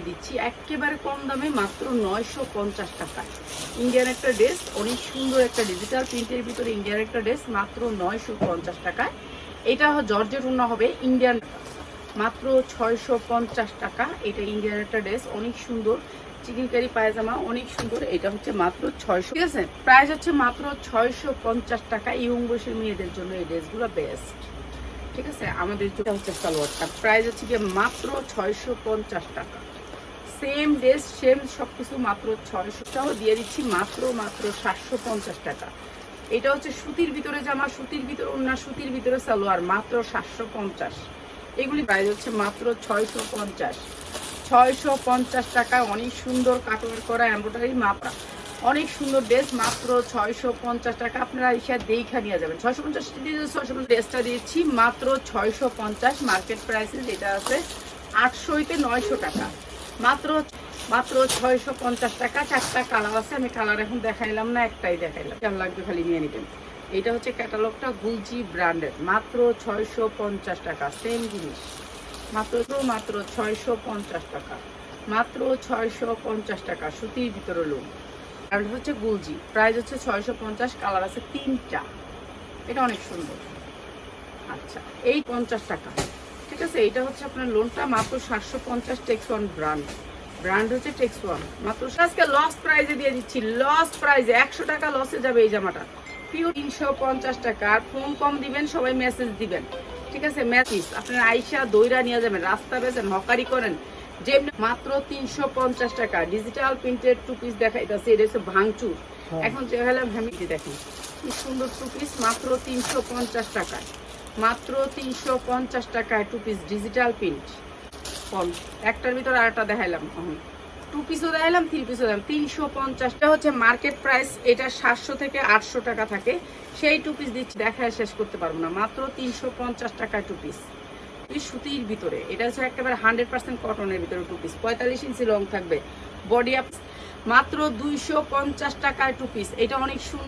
দিচ্ছি একেবারে কম দামে মাত্র নয়শো পঞ্চাশ টাকা। ইন্ডিয়ান একটা ড্রেস অনেক সুন্দর একটা ডিজিটাল প্রিন্টের ভিতরে ইন্ডিয়ান একটা ড্রেস মাত্র নয়শো পঞ্চাশ টাকায়। এটা উন্না হবে ইন্ডিয়ান মাত্র ছয়শো পঞ্চাশ টাকা, এটা ইন্ডিয়ান একটা ড্রেস অনেক সুন্দর। চিকেনকারি পায়জামা, অনেক সুন্দর। এটা হচ্ছে মাত্র ছয়শো ঠিক আছে? প্রাইস হচ্ছে মাত্র ছয়শো পঞ্চাশ টাকা ইয়ং বয়সের মেয়েদের জন্য এই ড্রেসগুলো বেস্ট ঠিক আছে? আমাদের হচ্ছে সালোয়ারটা। প্রাইস হচ্ছে গিয়ে মাত্র ছয়শো পঞ্চাশ টাকা। সেম ড্রেস, সেম সব কিছু মাত্র ছয়শোটাও দিয়ে দিচ্ছি মাত্র মাত্র সাতশো পঞ্চাশ টাকা। এটা হচ্ছে সুতির ভিতরে জামা, সুতির ভিতরে অন্য সুতির ভিতরে সালোয়ার, মাত্র সাতশো পঞ্চাশ। এগুলি প্রাইস হচ্ছে মাত্র ছয়শো পঞ্চাশ। ছয়শো পঞ্চাশ টাকা, অনেক সুন্দর কাটওয়ার করা এমব্রয়ডারি মাপা। অনেক সুন্দর ড্রেস মাত্র ছয়শো পঞ্চাশ টাকা। আপনারা এসে দেখা নিয়ে যাবেন। ছয়শো পঞ্চাশ ছয়শো ড্রেসটা দিচ্ছি মাত্র ছয়শো পঞ্চাশ। মার্কেট প্রাইসে যেটা আছে আটশো হইতে নয়শো টাকা। মাত্র মাত্র ছয়শো পঞ্চাশ টাকা, চারটা কালার আছে, আমি কালার এখন দেখাইলাম না, একটাই দেখাইলাম। কেমন লাগবে খালি নিয়ে নেবেন। এটা হচ্ছে ক্যাটালগটা গুলজি ব্র্যান্ডের মাত্র ছয়শো পঞ্চাশ টাকা সেম জিনিস। মাত্র মাত্র ছয়শো পঞ্চাশ টাকা, মাত্র ছয়শো পঞ্চাশ টাকা, সুতির ভিতরে লোক আর হচ্ছে গুলজি প্রাইস হচ্ছে ছয়শো পঞ্চাশ কালার আছে তিনটা। এটা অনেক সুন্দর। আচ্ছা এই পঞ্চাশ টাকা। ঠিক আছে এটা হচ্ছে আপনার লোনটা মাত্র সাতশো পঞ্চাশ টেক্স ওয়ান ব্র্যান্ড ব্র্যান্ড হচ্ছে টেক্স ওয়ান মাত্র আজকে লস প্রাইজে দিয়ে দিচ্ছি। লস প্রাইজে একশো টাকা লসে যাবে এই জামাটা। পিওর তিনশো পঞ্চাশ টাকা। আর ফোন কম দিবেন সবাই মেসেজ দিবেন। ঠিক আছে মেসেজ আপনার আইসা দইরা নিয়ে যাবেন রাস্তা বেছেন হকারি করেন। যে মাত্র তিনশো পঞ্চাশ টাকা। ডিজিটাল প্রিন্টেড টু পিস দেখাইতেছে এটা হচ্ছে ভাঙচুর। এখন যে হলাম ভ্যামিটি দেখেন কি সুন্দর টু পিস মাত্র তিনশো পঞ্চাশ টাকায়। মাত্র তিনশো পঞ্চাশ টাকায় টু পিস ডিজিটাল প্রিন্ট কম। একটার ভিতর আরেকটা দেখাইলাম এখন টু পিসও দেখাইলাম থ্রি পিসও দেখালাম তিনশো পঞ্চাশটা হচ্ছে মার্কেট প্রাইস এটা সাতশো থেকে আটশো টাকা থাকে। সেই টু পিস দিচ্ছি, দেখায় শেষ করতে পারব না। মাত্র তিনশো পঞ্চাশ টাকায় টু পিস সুতির ভিতরে, এটা হচ্ছে একেবারে হান্ড্রেড পার্সেন্ট কটনের ভিতরে টু পিস পঁয়তাল্লিশ ইঞ্চি লং থাকবে। বডি আপ মাত্র দুইশো পঞ্চাশ টাকায় টু পিস এটা অনেক সুন্দর